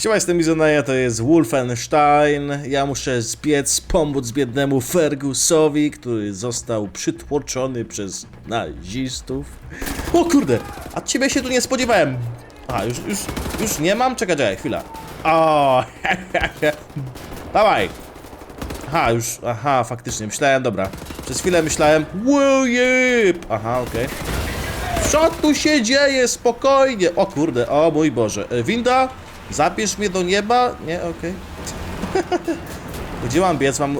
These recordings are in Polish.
Siema, jestem Izonaja, to jest Wolfenstein. Ja muszę zbiec, pomóc biednemu Fergusowi, który został przytłoczony przez nazistów. O kurde, a ciebie się tu nie spodziewałem. A, już, już, już nie mam? Czekaj, czekaj, chwila. O, dawaj. Aha, już, aha, faktycznie, myślałem, dobra. Przez chwilę myślałem, wow. Aha, okej. Co tu się dzieje? Spokojnie. O kurde, o mój Boże. E, Winda, zabierz mnie do nieba? Nie, okej. Gdzie mam biec? Mam...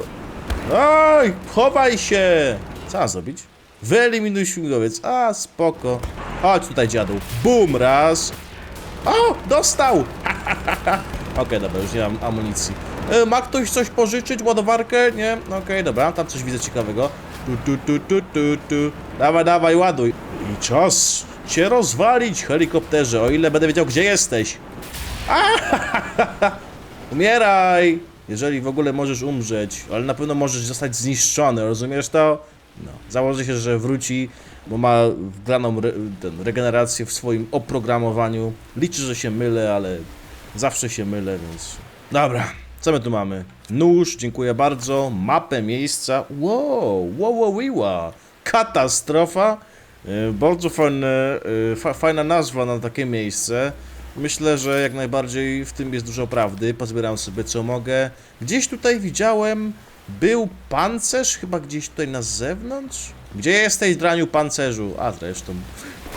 Oj, chowaj się! Co mam zrobić? Wyeliminuj śmigłowiec. A, spoko. Chodź tutaj, dziadu. Bum, raz. O, dostał! Okej, dobra, już nie mam amunicji. E, ma ktoś coś pożyczyć? Ładowarkę? Nie? Okej, dobra, tam coś widzę ciekawego. Tu, tu, tu, tu, tu, tu. Dawaj, dawaj, ładuj. I czas cię rozwalić, helikopterze, o ile będę wiedział, gdzie jesteś. Umieraj! Jeżeli w ogóle możesz umrzeć, ale na pewno możesz zostać zniszczony, rozumiesz to? No, się, że wróci, bo ma wgraną re, ten, regenerację w swoim oprogramowaniu. Liczy, że się mylę, ale zawsze się mylę, więc... Dobra, co my tu mamy? Nóż, dziękuję bardzo, mapę miejsca, wow, wow, wow, wow. katastrofa, E, bardzo fajne, fa, fajna nazwa na takie miejsce. Myślę, że jak najbardziej w tym jest dużo prawdy. Pozbieram sobie co mogę. Gdzieś tutaj widziałem, był pancerz, chyba gdzieś tutaj na zewnątrz. Gdzie jesteś, draniu pancerzu? A zresztą,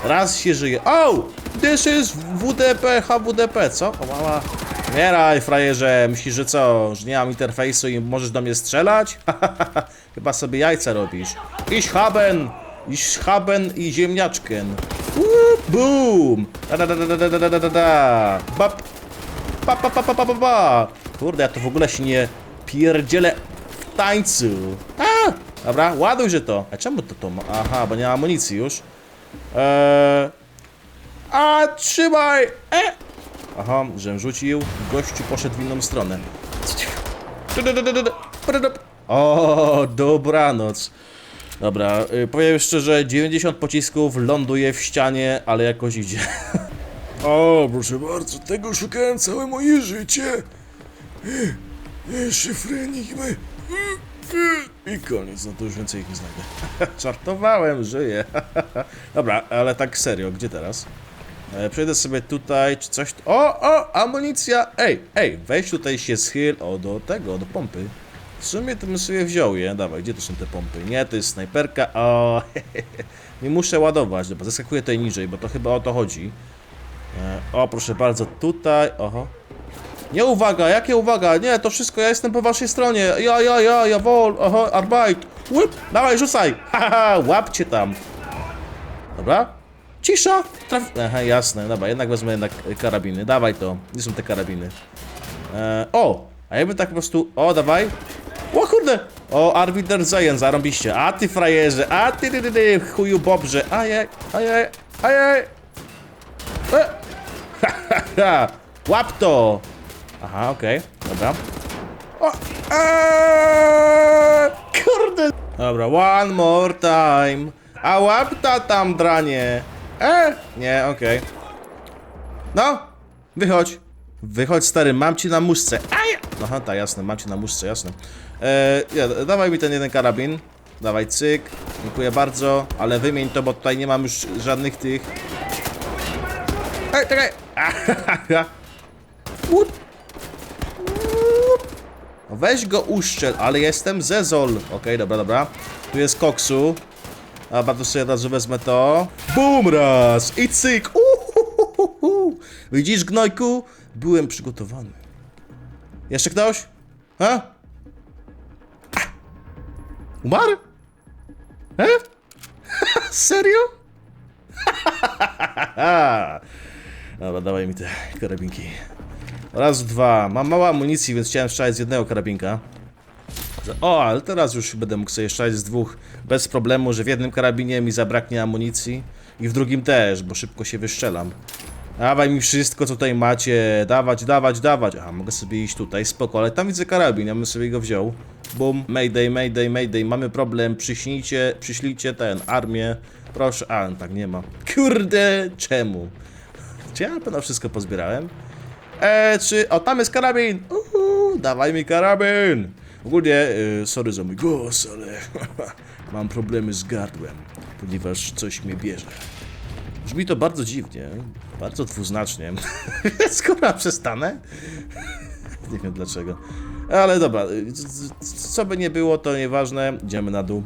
raz się żyje. Oh! This is WDP, HWDP, co? O mała. Umieraj, frajerze. Myślisz, że co? Że nie mam interfejsu i możesz do mnie strzelać? Chyba sobie jajca robisz. Ich haben! Ich haben i ziemniaczken. Uuu, boom! Da da da da da da da da da. Bap. Pa pa pa pa pa pa pa. Kurde, ja to w ogóle się nie pierdzielę w tańcu. A! Dobra, ładuj, że to. A czemu to to ma? Aha, bo nie ma amunicji już. Eee... A, trzymaj! E! Aha, żem rzucił. Gościu poszedł w inną stronę. O, dobranoc. Dobra, y, powiem szczerze, 90 pocisków ląduje w ścianie, ale jakoś idzie. O, proszę bardzo, tego szukałem całe moje życie. Szyfry enigmy. I koniec, no to już więcej ich nie znajdę. Żartowałem, żyję. Dobra, ale tak serio, gdzie teraz? E, przejdę sobie tutaj, czy coś... O, o, amunicja! Ej, ej, weź tutaj się schyl... O, do tego, do pompy. W sumie to bym sobie wziął je. Dawaj, gdzie to są te pompy? Nie, to jest snajperka. O, nie muszę ładować. Dobra, zeskakuję tutaj niżej, bo to chyba o to chodzi. E, o, proszę bardzo, tutaj, oho. Nie uwaga, jakie uwaga? Nie, to wszystko, ja jestem po waszej stronie. Ja, ja, ja, ja, wol, oho, arbeit. Łyp, dawaj, rzucaj. Haha, łapcie tam. Dobra. Cisza. Traf... Aha, jasne, dobra, jednak wezmę jednak e, karabiny. Dawaj to. Gdzie są te karabiny? E, o, a jakby tak po prostu... O, dawaj. O kurde! O, Arbiter Zajen, zarąbiście. A ty frajerze, a ty, ty, ty, ty chuju bobrze. Ajaj, ajaj, ajaj. E. Łap to! Aha, okej, dobra. O, eee, kurde! Dobra, one more time. A łap ta tam, dranie. E, nie, okej. No, wychodź. Wychodź, stary, mam ci na muszce. Aj! Aha, tak, jasne, mam ci na muszce, jasne. E, ja, dawaj mi ten jeden karabin. Dawaj, cyk. Dziękuję bardzo, ale wymień to, bo tutaj nie mam już żadnych tych... Ej, czekaj! No Weź go uszczel, ale jestem Zezol. Okej, dobra, dobra. Tu jest koksu. A bardzo sobie od razu wezmę to. Bum raz! I cyk! Uhuhuhu. Widzisz, gnojku? Byłem przygotowany. Jeszcze ktoś? Ha? Umarł? E? Serio? Dobra, dawaj mi te karabinki. Raz, dwa. Mam mało amunicji, więc chciałem strzelać z jednego karabinka. O, ale teraz już będę mógł sobie strzelać z dwóch bez problemu, że w jednym karabinie mi zabraknie amunicji i w drugim też, bo szybko się wystrzelam. Dawaj mi wszystko, co tutaj macie. Dawać, dawać, dawać. Aha, mogę sobie iść tutaj, spoko, ale tam widzę karabin, ja bym sobie go wziął. Bum, mayday, mayday, mayday. Mamy problem, przyślijcie, przyślijcie ten, armię. Proszę, a, tak nie ma. Kurde, czemu? Czy ja na pewno wszystko pozbierałem? E, czy... O, tam jest karabin! Uhu, dawaj mi karabin! Ogólnie, e, sorry za mój głos, ale mam problemy z gardłem, ponieważ coś mnie bierze. Brzmi to bardzo dziwnie, bardzo dwuznacznie. Skoro przestanę? Nie wiem dlaczego. Ale dobra, y, co by nie było, to nieważne. Idziemy na dół.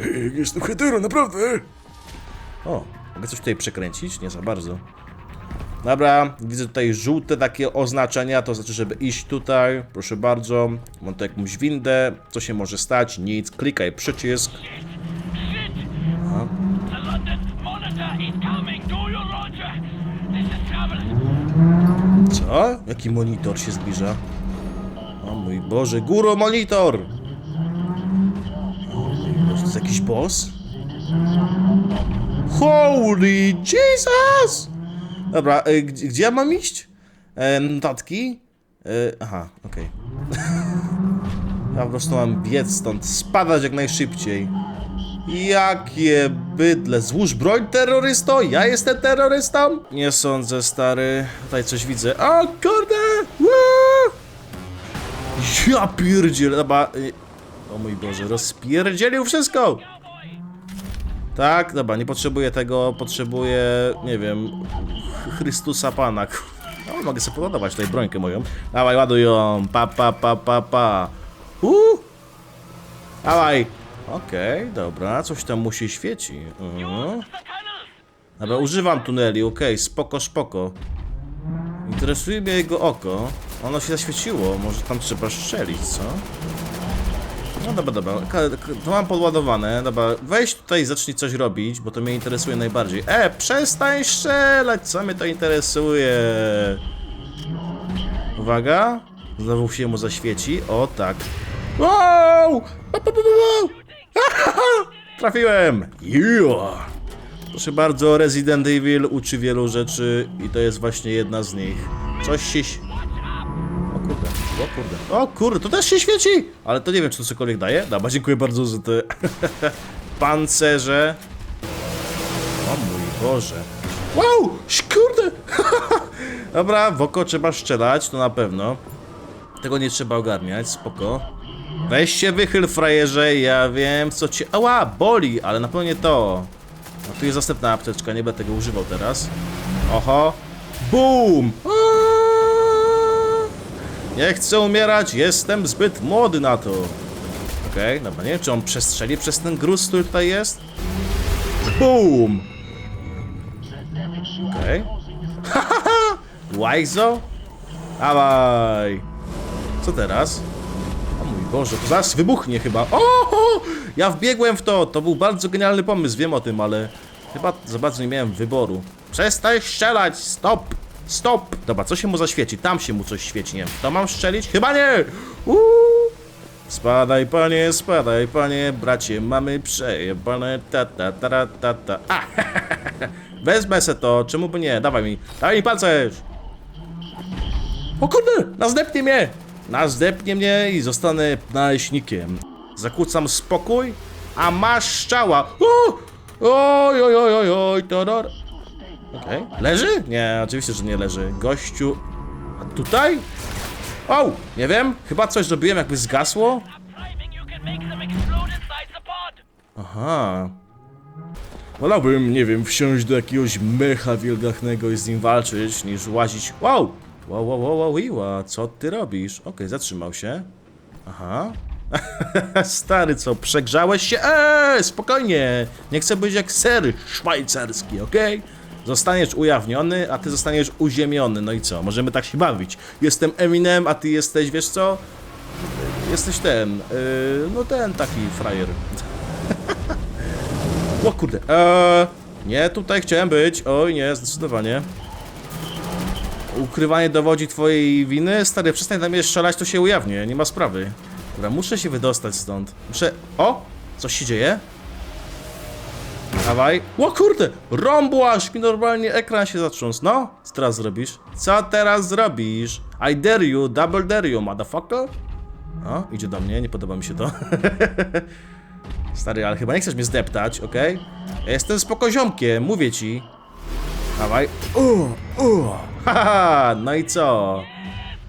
Ej, Jest tu hetero, naprawdę! O, mogę coś tutaj przekręcić? Nie za bardzo. Dobra, widzę tutaj żółte takie oznaczenia, to znaczy, żeby iść tutaj. Proszę bardzo. Mam tu jakąś windę. Co się może stać? Nic. Klikaj przycisk. Co? Jaki monitor się zbliża? O mój Boże, góro monitor! O mój Boże, to jest jakiś boss? Holy Jesus! Dobra, y, gdzie, gdzie ja mam iść? E, notatki? E, aha, okej. ja po prostu mam biec stąd, spadać jak najszybciej. Jakie bydle. Złóż broń terrorysto? Ja jestem terrorystą? Nie sądzę, stary. Tutaj coś widzę. O kurde! Ja pierdziel. Dobra. y, O mój Boże, rozpierdzielił wszystko! Tak, dobra, nie potrzebuję tego, potrzebuję, nie wiem, Chrystusa Pana. No, mogę sobie poładować tutaj brońkę moją. Dawaj, ładuj ją. Pa, pa, pa, pa, pa. Uh! Dawaj. Okej, dobra, coś tam musi świeci. Mhm. Dobra, używam tuneli, okej, spoko, spoko. Interesuje mnie jego oko. Ono się zaświeciło, może tam trzeba strzelić, co? No dobra, dobra, Ka- k- to mam podładowane, dobra, weź tutaj i zacznij coś robić, bo to mnie interesuje najbardziej. E, przestań strzelać, co mnie to interesuje? Uwaga, znowu się mu zaświeci, o tak. Wow! Pa. Trafiłem! Yeah! Proszę bardzo, Resident Evil uczy wielu rzeczy i to jest właśnie jedna z nich. Coś się... O kurde, o kurde, o kurde, to też się świeci! Ale to nie wiem, czy to cokolwiek daje. Dobra, dziękuję bardzo za te pancerze. O mój Boże. Wow, kurde! Dobra, w oko trzeba strzelać, to na pewno. Tego nie trzeba ogarniać, spoko. Weź się wychyl, frajerze, ja wiem co cię... Ała, boli, ale na pewno nie to. A tu jest następna apteczka, nie będę tego używał teraz. Oho. Boom! Nie chcę umierać, jestem zbyt młody na to. Okej, dobra, nie wiem czy on przestrzeli przez ten gruz, który tutaj jest. Boom! Okej. Okay. Łajzo? Dawaj! Co teraz? Boże, to zaraz wybuchnie chyba. O! o! Ja wbiegłem w to! To był bardzo genialny pomysł, wiem o tym, ale chyba za bardzo nie miałem wyboru. Przestań strzelać! Stop! Stop! Dobra, co się mu zaświeci? Tam się mu coś świeci, nie wiem. To mam strzelić? Chyba nie! Uuu! Spadaj panie, spadaj panie, bracie, mamy przejebane ta ta ta ta ta ta. A, Wezmę se to, czemu by nie? Dawaj mi, dawaj mi pancerz! O kurde, nazdepnie mnie! Nazdepnie mnie i zostanę naleśnikiem. Zakłócam spokój, a masz szczała. O! Oj, oj, oj, oj, oj, toror. Okej, leży? Nie, oczywiście, że nie leży. Gościu, a tutaj? O, nie wiem, chyba coś zrobiłem, jakby zgasło. Aha. Wolałbym, nie wiem, wsiąść do jakiegoś mecha wielgachnego i z nim walczyć, niż łazić. Wow! Wow, wow, wow, wow, co ty robisz? Okej, zatrzymał się. Aha. Stary, co, przegrzałeś się? Eee, spokojnie! Nie chcę być jak ser szwajcarski, okej? Zostaniesz ujawniony, a ty zostaniesz uziemiony. No i co? Możemy tak się bawić. Jestem Eminem, a ty jesteś, wiesz co? Jesteś ten, yy, no ten taki frajer. O kurde. Eee, nie, tutaj chciałem być. Oj, nie, zdecydowanie. Ukrywanie dowodzi twojej winy? Stary, przestań tam mnie strzelać, to się ujawnię, nie ma sprawy. Dobra, muszę się wydostać stąd. Muszę... O! Coś się dzieje? Dawaj. O kurde! Rąbłaś mi normalnie ekran się zatrząsł. No, co teraz zrobisz? Co teraz zrobisz? I dare you, double dare you, motherfucker. O, idzie do mnie, nie podoba mi się to. Stary, ale chyba nie chcesz mnie zdeptać, okej? Ja jestem spokoziomkiem, mówię ci. Dawaj. Uh, uh. Haha, no i co?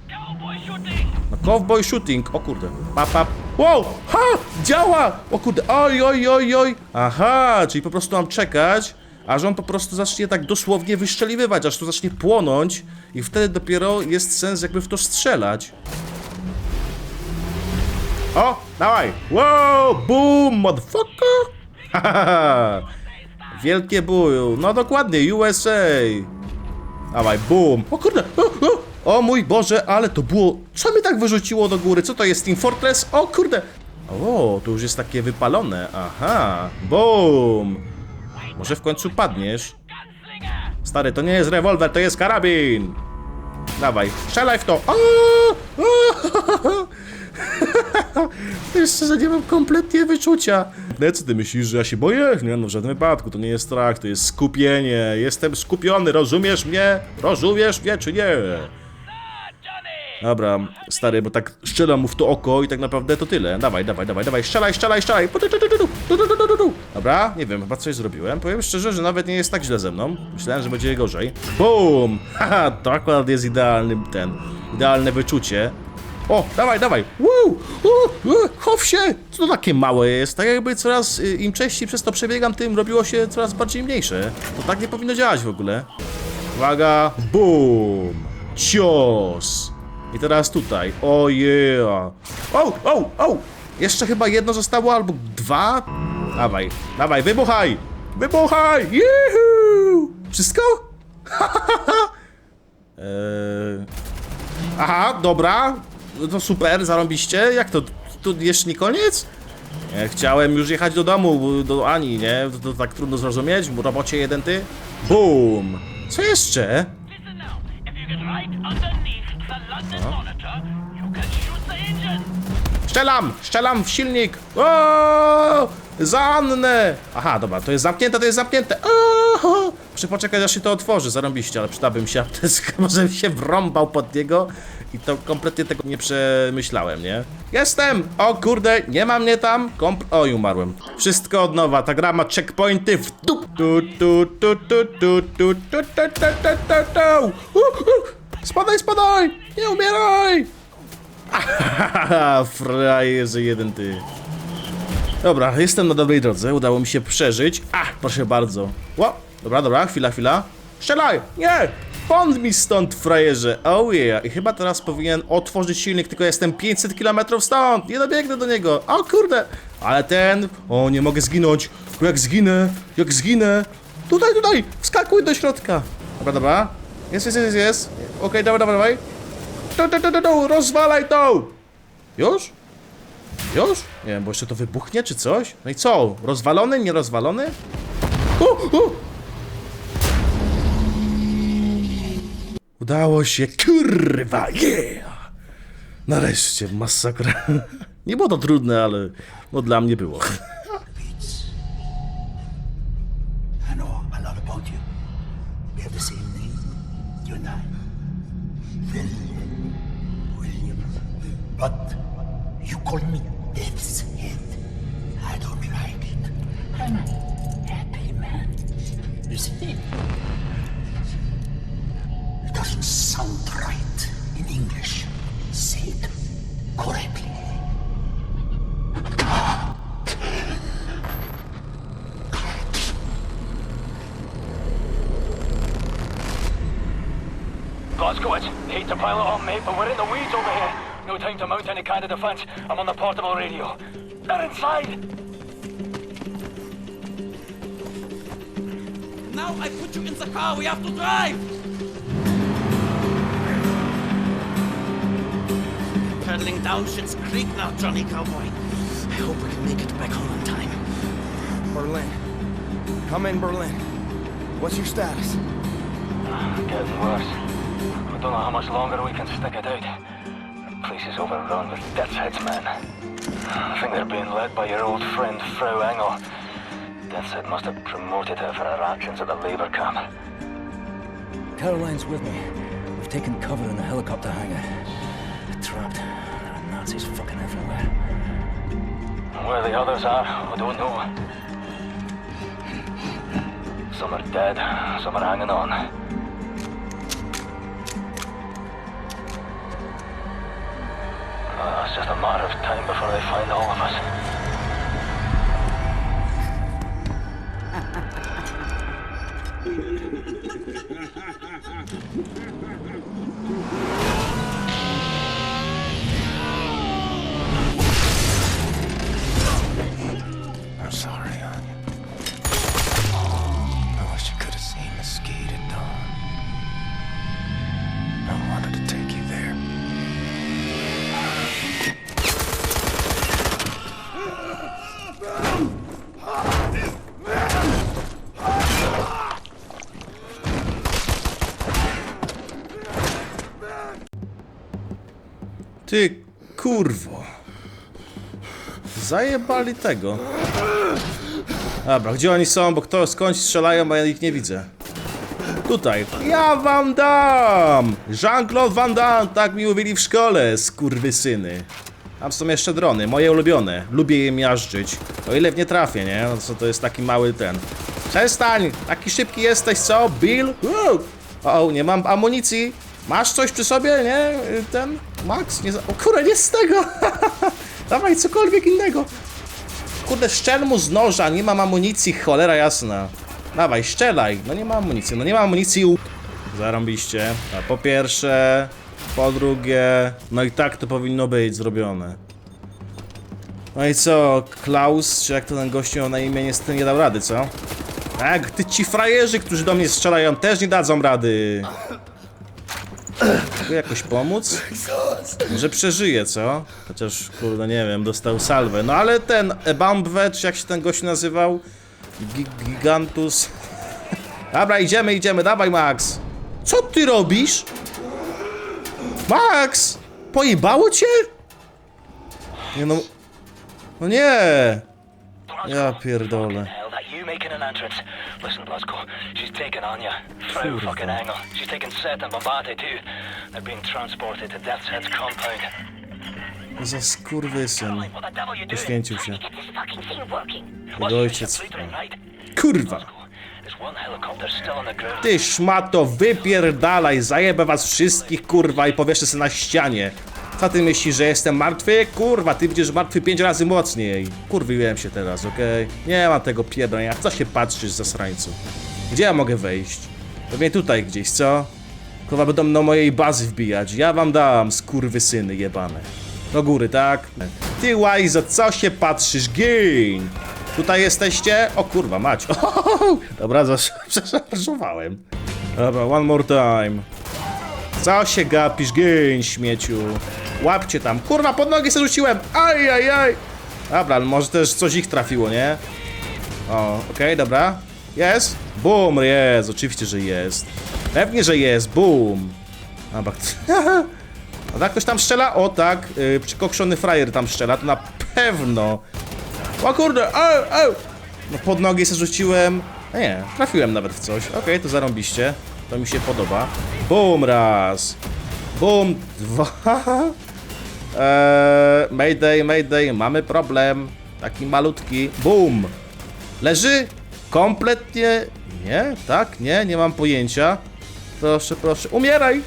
Cowboy shooting! No cowboy shooting, o kurde. Pap, pap. Wow! Ha! Działa! O kurde, oj, oj, oj, oj. Aha, czyli po prostu mam czekać, aż on po prostu zacznie tak dosłownie wyszczeliwywać, aż to zacznie płonąć i wtedy dopiero jest sens jakby w to strzelać. O, dawaj! Wow! Boom, motherfucker! Hahaha! Wielkie buju, no dokładnie, USA! Dawaj, boom! O kurde! O, o, o mój Boże, ale to było... Co mi tak wyrzuciło do góry? Co to jest, Team Fortress? O kurde! O, to już jest takie wypalone, aha! Boom! Może w końcu padniesz? Stary, to nie jest rewolwer, to jest karabin! Dawaj, strzelaj w to! O! O! Wiesz, szczerze, nie mam kompletnie wyczucia. No co ty myślisz, że ja się boję? Nie, no w żadnym wypadku, to nie jest strach, to jest skupienie. Jestem skupiony, rozumiesz mnie? Rozumiesz mnie czy nie? Dobra, stary, bo tak strzelam mu w to oko i tak naprawdę to tyle. Dawaj, dawaj, dawaj, dawaj, strzelaj, strzelaj, strzelaj. Dobra, nie wiem, chyba coś zrobiłem. Powiem szczerze, że nawet nie jest tak źle ze mną. Myślałem, że będzie gorzej. Boom! Haha, to akurat jest idealny ten, idealne wyczucie. O, dawaj, dawaj! Woo! Uh, chow się! Co to takie małe jest? Tak jakby coraz, y, im częściej przez to przebiegam, tym robiło się coraz bardziej mniejsze. To tak nie powinno działać w ogóle. Uwaga, boom! Cios! I teraz tutaj, o yeah! O, o, o! Jeszcze chyba jedno zostało, albo dwa? Dawaj, dawaj, wybuchaj! Wybuchaj! Juhu! Wszystko? eee... Aha, dobra. No to super, zarąbiście. Jak to? Tu jeszcze nie koniec? Ja chciałem już jechać do domu, do Ani, nie? To, to tak trudno zrozumieć. W robocie jeden ty. Boom! Co jeszcze? Engine! Strzelam! Strzelam w silnik! O! Za Annę! Aha, dobra, to jest zamknięte, to jest zamknięte. O! Muszę poczekać, aż się to otworzy, zarąbiście, ale przydałby się apteczka, może bym się wrąbał pod niego i to kompletnie tego nie przemyślałem, nie? Jestem! O kurde, nie ma mnie tam! Komp Oj, umarłem. Wszystko od nowa, ta gra ma checkpointy w dup! Tu, tu, tu, tu, tu, tu, tu, tu, tu, tu, tu, tu. Uh, uh. Spadaj, spadaj! Nie umieraj! Frajerze jeden ty. Dobra, jestem na dobrej drodze, udało mi się przeżyć. A, proszę bardzo. Ło, dobra, dobra, chwila, chwila. Strzelaj! Nie! Pąd mi stąd, frajerze. Oh yeah. I chyba teraz powinien otworzyć silnik, tylko jestem 500 km stąd. Nie dobiegnę do niego. O kurde. Ale ten... O, nie mogę zginąć. Bo jak zginę, jak zginę... Tutaj, tutaj! Wskakuj do środka. Dobra, dobra. Jest, jest, jest, jest. Okej, dobra, dobra, dawaj. Tu, tu, tu, tu, tu, rozwalaj to! Już? Już? Nie wiem, bo jeszcze to wybuchnie czy coś? No i co? Rozwalony, nie rozwalony? U, Udało się, kurwa, yeah! Nareszcie, masakra. Nie było to trudne, ale no dla mnie było. But you call me Death's Head. I don't like it. I'm happy man. You see? It doesn't sound right in English. Say it correctly. Glasgow, it's hate to pile it on, mate, but we're in the weeds over here. No time to mount any kind of defense. I'm on the portable radio. They're inside! Now I put you in the car, we have to drive! Pedaling down Schitt's Creek now, Johnny Cowboy. I hope we can make it back home in time. Berlin. Come in, Berlin. What's your status? Ah, getting worse. I don't know how much longer we can stick it out. The place is overrun with Death's Head's men. I think they're being led by your old friend, Frau Engel. Death's Head must have promoted her for her actions at the Labour camp. Caroline's with me. We've taken cover in the helicopter hangar. We're trapped. Nazis fucking everywhere. Where the others are, I don't know. Some are dead, some are hanging on. Uh, it's just a matter of time before they find all of us. Ty kurwo. Zajebali tego. Dobra, gdzie oni są? Bo kto skądś strzelają, a ja ich nie widzę. Tutaj. Ja wam dam! Jean-Claude Van Damme, tak mi mówili w szkole, skurwysyny. Tam są jeszcze drony, moje ulubione. Lubię je miażdżyć. O ile w nie trafię, nie? No co to jest taki mały ten. Przestań! Taki szybki jesteś, co? Bill? Woo! O, nie mam amunicji. Masz coś przy sobie, nie? Ten? Max? Nie za... O kurde, nie z tego! Dawaj cokolwiek innego. Kurde, szczel mu z noża, nie mam amunicji, cholera jasna. Dawaj, szczelaj. No nie ma amunicji, no nie ma amunicji. u- Zarąbiście. A po pierwsze, po drugie, no i tak to powinno być zrobione. No i co, Klaus, czy jak to ten gościu miał na imię, niestety nie dał rady, co? Tak, ty ci frajerzy, którzy do mnie strzelają, też nie dadzą rady. Mogę jakoś pomóc? Może przeżyje, co? Chociaż, kurde, nie wiem, dostał salwę. No ale ten Ebambwe, czy jak się ten gość nazywał? Gi Gigantus. Dobra, idziemy, idziemy, dawaj Max. Co ty robisz? Max! Pojebało cię? Nie no... No nie! Ja pierdolę. You making an entrance. Listen, Blasco, she's taken Anya. Frau fucking Engel. She's taken Seth and Bombate too. They're being transported to Death's Head's compound. Za skurwysyn. Poświęcił się. Jego ojciec. Kurwa! Ty szmato, wypierdalaj, zajebę was wszystkich, kurwa, i powieszę sobie na ścianie. Co ty myślisz, że jestem martwy? Kurwa, ty widzisz martwy pięć razy mocniej. Kurwiłem się teraz, okej? Nie mam tego pierdolenia. Co się patrzysz, zasrańcu? Gdzie ja mogę wejść? Pewnie tutaj gdzieś, co? Kurwa, będą do mojej bazy wbijać. Ja wam dam, skurwysyny jebane. Do góry, tak? Ty łajzo, co się patrzysz? Gin! Tutaj jesteście? O kurwa, mać. Dobra, zasz-. Dobra, one more time. Co się gapisz, geń, śmieciu? Łapcie tam. Kurwa, pod nogi sobie rzuciłem. Aj, aj, aj. Dobra, może też coś ich trafiło, nie? O, okej, dobra. Jest? Boom, jest. Oczywiście, że jest. Pewnie, że jest. Boom. A tak ktoś tam strzela? O tak. Yy, przykokszony frajer tam strzela. To na pewno. O kurde, au, au. No pod nogi sobie rzuciłem. A nie, trafiłem nawet w coś. Okej, to zarąbiście. To mi się podoba. Boom raz. Boom dwa. Eee, mayday, mayday, mamy problem. Taki malutki. Boom. Leży? Kompletnie. Nie? Tak? Nie? Nie mam pojęcia. Proszę, proszę. Umieraj!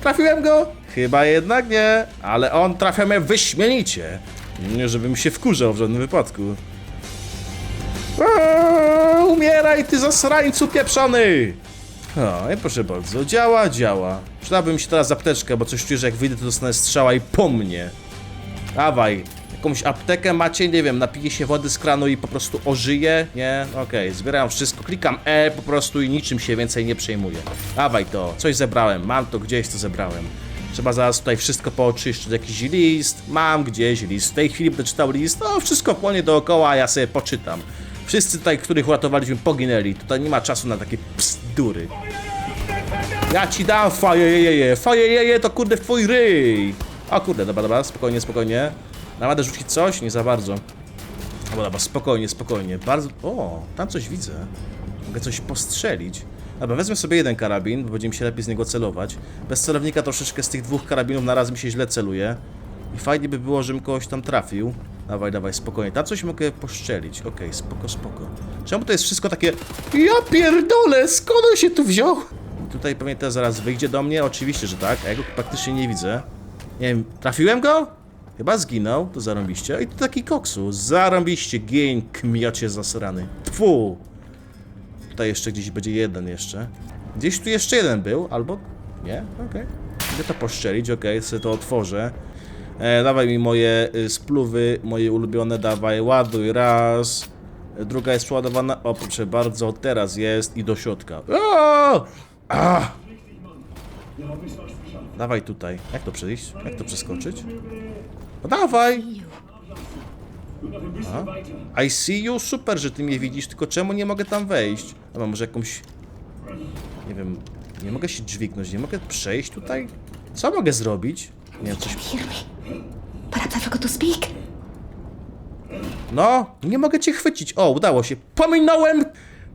Trafiłem go? Chyba jednak nie, ale on trafia mnie wyśmienicie. Nie, żebym się wkurzał w żadnym wypadku. Eee, umieraj, ty zasrańcu pieprzony! O, i proszę bardzo, działa, działa. Przydałaby się teraz apteczka, bo coś czuję, że jak wyjdę, to dostanę strzała i po mnie. Dawaj, jakąś aptekę macie, nie wiem, napiję się wody z kranu i po prostu ożyję, nie? Okej, zbieram wszystko, klikam E po prostu i niczym się więcej nie przejmuję. Dawaj to, coś zebrałem, mam to gdzieś, to zebrałem. Trzeba zaraz tutaj wszystko pooczyszczyć, jakiś list, mam gdzieś list, w tej chwili będę czytał list, no wszystko płonie dookoła, ja sobie poczytam. Wszyscy tutaj, których uratowaliśmy, poginęli, tutaj nie ma czasu na takie psdury. Ja ci dam fajejeje, fajejeje to kurde w twój ryj. O kurde, dobra, dobra, spokojnie, spokojnie. Nawet rzucić coś? Nie za bardzo. Dobra, dobra, spokojnie, spokojnie. Bardzo... O, tam coś widzę. Mogę coś postrzelić. Dobra, wezmę sobie jeden karabin, bo będzie mi się lepiej z niego celować. Bez celownika troszeczkę z tych dwóch karabinów na raz mi się źle celuje. I fajnie by było, żebym kogoś tam trafił. Dawaj, dawaj, spokojnie. Tam coś mogę poszczelić. Okej, spoko, spoko. Czemu to jest wszystko takie... Ja pierdolę, skąd on się tu wziął? Tutaj pewnie teraz zaraz wyjdzie do mnie. Oczywiście, że tak, a ja go praktycznie nie widzę. Nie wiem, trafiłem go? Chyba zginął, to zarąbiście. I tu taki koksu. Zarąbiście, gień, kmiocie zasrany. Tfu! Tutaj jeszcze gdzieś będzie jeden jeszcze. Gdzieś tu jeszcze jeden był, albo... Nie? Okej. Mogę to poszczelić, okej, sobie to otworzę. E, dawaj mi moje y, spluwy, moje ulubione, dawaj, ładuj, raz. Druga jest przeładowana, o proszę bardzo, teraz jest i do środka. A! Dawaj tutaj. Jak to przejść? Jak to przeskoczyć? No dawaj! A? I see you, super, że ty mnie widzisz, tylko czemu nie mogę tam wejść? Dobra, może jakąś... Nie wiem, nie mogę się dźwignąć, nie mogę przejść tutaj? Co mogę zrobić? Nie wiem, coś... Perhaps I forgot to speak. No, nie mogę cię chwycić. O, udało się. Pominąłem!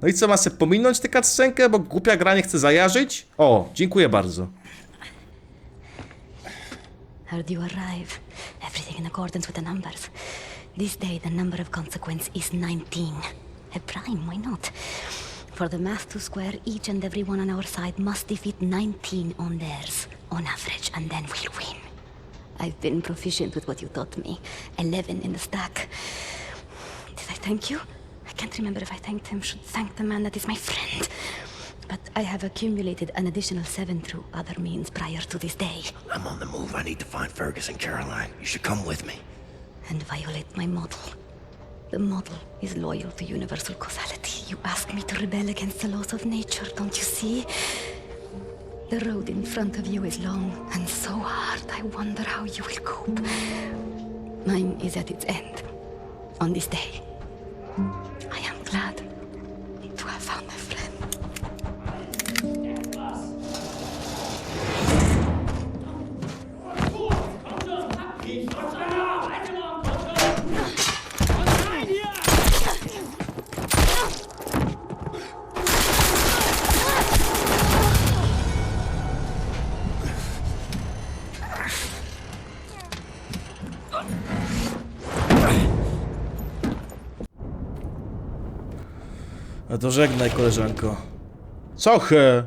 No i co, ma se pominąć tę cutscenkę, bo głupia gra nie chce zajarzyć? O, dziękuję bardzo. Heard you arrive. Everything in accordance with the numbers. This day, the number of consequence is 19. A prime, why not? For the math to square, each and every one on our side must defeat 19 on theirs, on average, and then we'll win. I've been proficient with what you taught me. 11 in the stack. Did I thank you? I can't remember if I thanked him. Should thank the man that is my friend. But I have accumulated an additional seven through other means prior to this day. I'm on the move. I need to find Fergus and Caroline. You should come with me. and violate my model. The model is loyal to universal causality. You ask me to rebel against the laws of nature, don't you see? The road in front of you is long and so hard. I wonder how you will cope. Mine is at its end. On this day. I am glad to have found a friend. To żegnaj, koleżanko. Co he?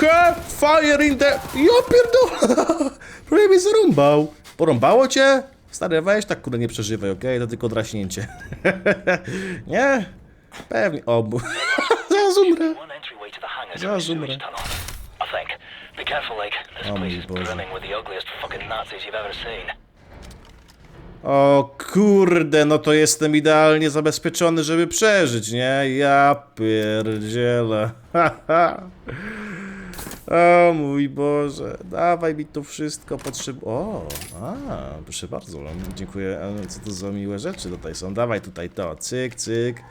He? Fire in the... Ja pierdolę! Prawie mnie zarąbał. Porąbało cię? Stary, weź tak kurde nie przeżywaj, okej? To tylko draśnięcie. nie? Pewnie. O, bo... Zaraz umrę. Zaraz umrę. Be careful, like. This O place mój is Boże. brimming with the ugliest fucking Nazis you've ever seen. O kurde, no to jestem idealnie zabezpieczony, żeby przeżyć, nie? Ja pierdzielę. o mój Boże, dawaj mi tu wszystko potrzeb... O, a, proszę bardzo, dziękuję. E, Co to za miłe rzeczy tutaj są? Dawaj tutaj to, cyk, cyk.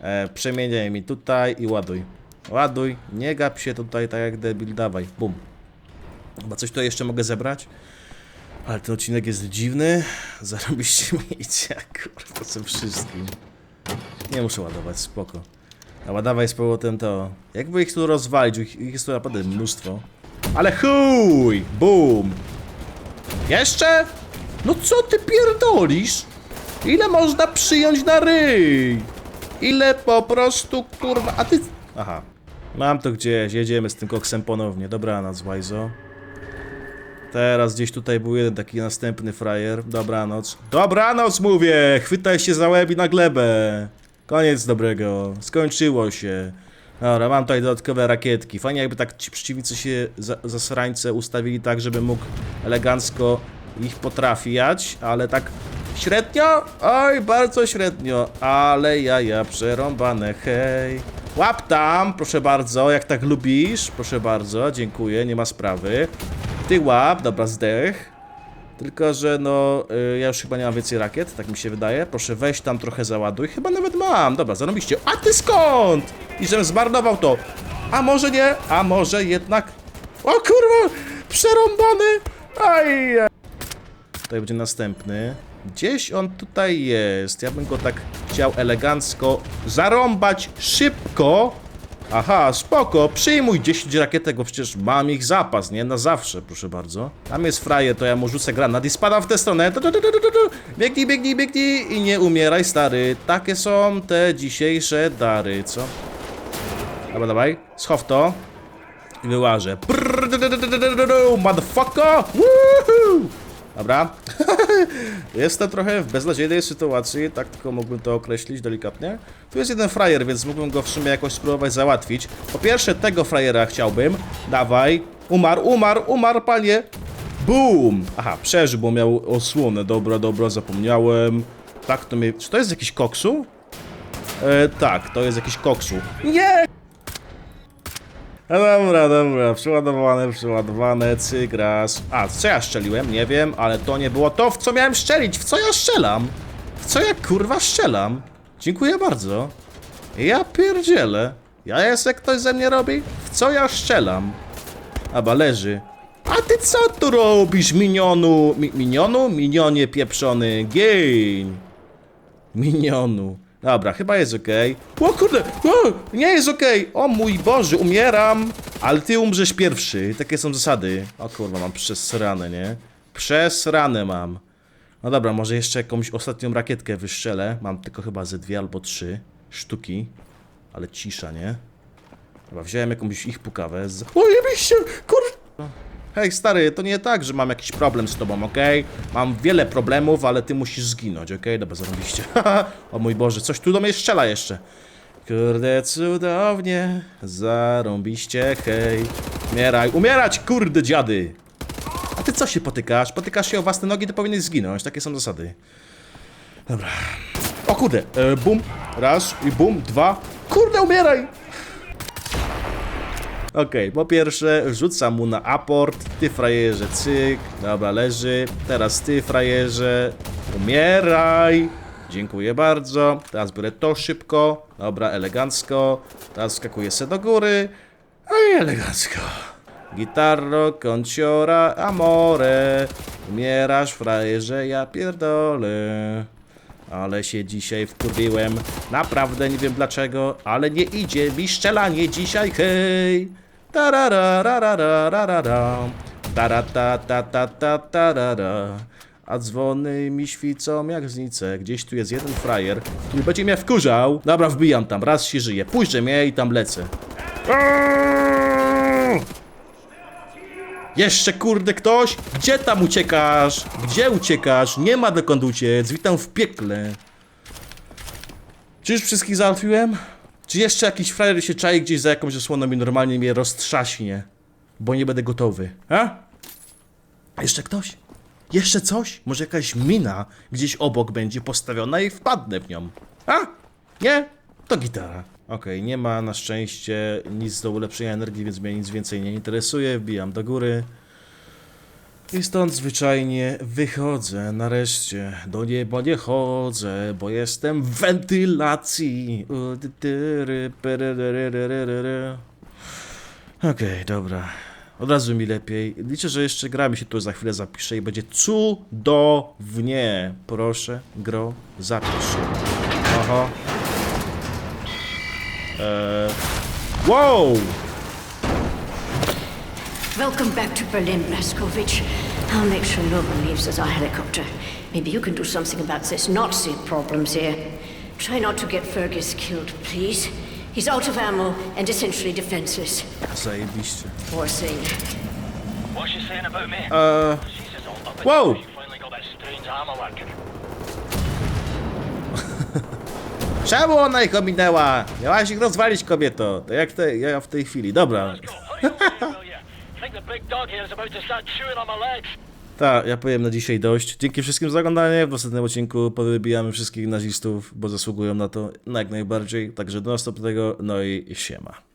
E, przemieniaj mi tutaj i ładuj. Ładuj, nie gap się tutaj tak jak debil, dawaj, bum. Chyba coś tu jeszcze mogę zebrać? Ale ten odcinek jest dziwny. Zarobiście miejcie, kurwa, ze wszystkim. Nie muszę ładować, spoko. A ładawaj z powrotem to. Jakby ich tu rozwalić, ich, ich jest tu naprawdę mnóstwo. Ale chuj! Boom! Jeszcze? No co ty pierdolisz? Ile można przyjąć na ryj? Ile po prostu, kurwa, a ty... Aha. Mam to gdzieś, jedziemy z tym koksem ponownie. Dobranoc, Wajzo. Teraz gdzieś tutaj był jeden taki następny frajer. Dobranoc. Dobranoc mówię! Chwytaj się za łeb i na glebę. Koniec dobrego. Skończyło się. Dobra, mam tutaj dodatkowe rakietki. Fajnie jakby tak ci przeciwnicy się za, zasrańce ustawili tak, żeby mógł elegancko ich potrafiać, ale tak średnio? Oj, bardzo średnio. Ale jaja przerąbane, hej. Łap tam, proszę bardzo, jak tak lubisz. Proszę bardzo, dziękuję, nie ma sprawy. Ty łap, dobra, zdech. Tylko, że no, y, ja już chyba nie mam więcej rakiet, tak mi się wydaje. Proszę weź tam trochę załaduj. Chyba nawet mam. Dobra, zarobiście. A ty skąd? I żebym zmarnował to. A może nie? A może jednak... O kurwa! Przerąbany! Aj! Tutaj będzie następny. Gdzieś on tutaj jest. Ja bym go tak chciał elegancko zarąbać szybko. Aha, spoko, przyjmuj 10 rakietek, bo przecież mam ich zapas, nie? Na zawsze, proszę bardzo. Tam jest frajer, to ja mu rzucę granat i spadam w tę stronę. Tu, tu, tu. Biegnij, biegnij, biegnij i nie umieraj, stary. Takie są te dzisiejsze dary, co? Dobra, dawaj, schow to. I wyłażę. Motherfucker! Woohoo! Dobra. Jestem trochę w beznadziejnej sytuacji, tak tylko mógłbym to określić delikatnie. Tu jest jeden frajer, więc mógłbym go w sumie jakoś spróbować załatwić. Po pierwsze, tego frajera chciałbym. Dawaj. Umarł, umarł, umarł, panie. Boom! Aha, przeżył, bo miał osłonę. Dobra, dobra, zapomniałem. Tak, to mnie... Czy to jest jakiś koksu? E, tak, to jest jakiś koksu. Nie! No dobra, dobra, przeładowane, przeładowane, cyk raz. A, co ja szczeliłem? Nie wiem, ale to nie było to, w co miałem szczelić. W co ja strzelam? W co ja kurwa strzelam? Dziękuję bardzo. Ja pierdzielę. Ja jest jak ktoś ze mnie robi? W co ja strzelam? Aba leży. A ty co tu robisz, minionu? Mi, minionu? Minionie pieprzony. Gień. Minionu. Dobra, chyba jest okej. O kurde! O, nie jest okej! O mój Boże, umieram! Ale ty umrzesz pierwszy. Takie są zasady. O kurwa, mam przesrane, nie? Przesrane mam. No dobra, może jeszcze jakąś ostatnią rakietkę wystrzelę. Mam tylko chyba ze dwie albo trzy sztuki. Ale cisza, nie? Dobra, wziąłem jakąś ich pukawę z... O, jebiście! Hej stary, to nie tak, że mam jakiś problem z tobą, okej? Mam wiele problemów, ale ty musisz zginąć, okej? Dobra, zarobiście. o mój Boże, coś tu do mnie strzela jeszcze. Kurde, cudownie. Zarąbiście, hej. Umieraj, umierać, kurde dziady! A ty co się potykasz? Potykasz się o własne nogi, to powinieneś zginąć. Takie są zasady. Dobra. O kurde, e, bum, raz i bum, dwa. Kurde, umieraj! Okej, po pierwsze rzucam mu na aport, ty frajerze, cyk, dobra, leży, teraz ty frajerze, umieraj, dziękuję bardzo, teraz biorę to szybko, dobra, elegancko, teraz skakuję se do góry, a i elegancko. Gitarro, konciora, amore, umierasz frajerze, ja pierdolę. Ale się dzisiaj wkurwiłem. Naprawdę nie wiem dlaczego, ale nie idzie mi strzelanie dzisiaj, hej! Tararararararara. Taratatatatara. A dzwony mi świcą jak znice. Gdzieś tu jest jeden frajer, który będzie mnie wkurzał. Dobra, wbijam tam, raz się żyje. Puśćcie mnie i tam lecę. Aaaa! Jeszcze kurde ktoś? Gdzie tam uciekasz? Gdzie uciekasz? Nie ma dokąd uciec. Witam w piekle. Czy już wszystkich załatwiłem? Czy jeszcze jakiś frajer się czai gdzieś za jakąś osłoną i normalnie mnie roztrzaśnie? Bo nie będę gotowy. A? Jeszcze ktoś? Jeszcze coś? Może jakaś mina gdzieś obok będzie postawiona i wpadnę w nią. A? Nie? To gitara. Okej, nie ma na szczęście nic do ulepszenia energii, więc mnie nic więcej nie interesuje. Wbijam do góry. I stąd zwyczajnie wychodzę, nareszcie. Do nieba nie chodzę, bo jestem w wentylacji. Okej, dobra. Od razu mi lepiej. Liczę, że jeszcze gra mi się tu za chwilę zapisze i będzie cudownie. Proszę, gro, zapisz. Oho. Eee. Wow! Welcome back to Berlin, Blazkowicz. I'll make sure no one leaves as our helicopter. Maybe you can do something about this Nazi problems here. Try not to get Fergus killed, please. He's out of ammo and essentially defenseless. Zajebiście. Poor thing. What's she saying about me? Uh. She's just all up Whoa. You finally got that strange hammer working. Czemu ona ich ominęła? Miałaś ich rozwalić, kobieto. To jak te, ja w tej chwili. Dobra. Tak, ja powiem na dzisiaj dość. Dzięki wszystkim za oglądanie. W następnym odcinku powybijamy wszystkich nazistów, bo zasługują na to jak najbardziej. Także do następnego, no i siema.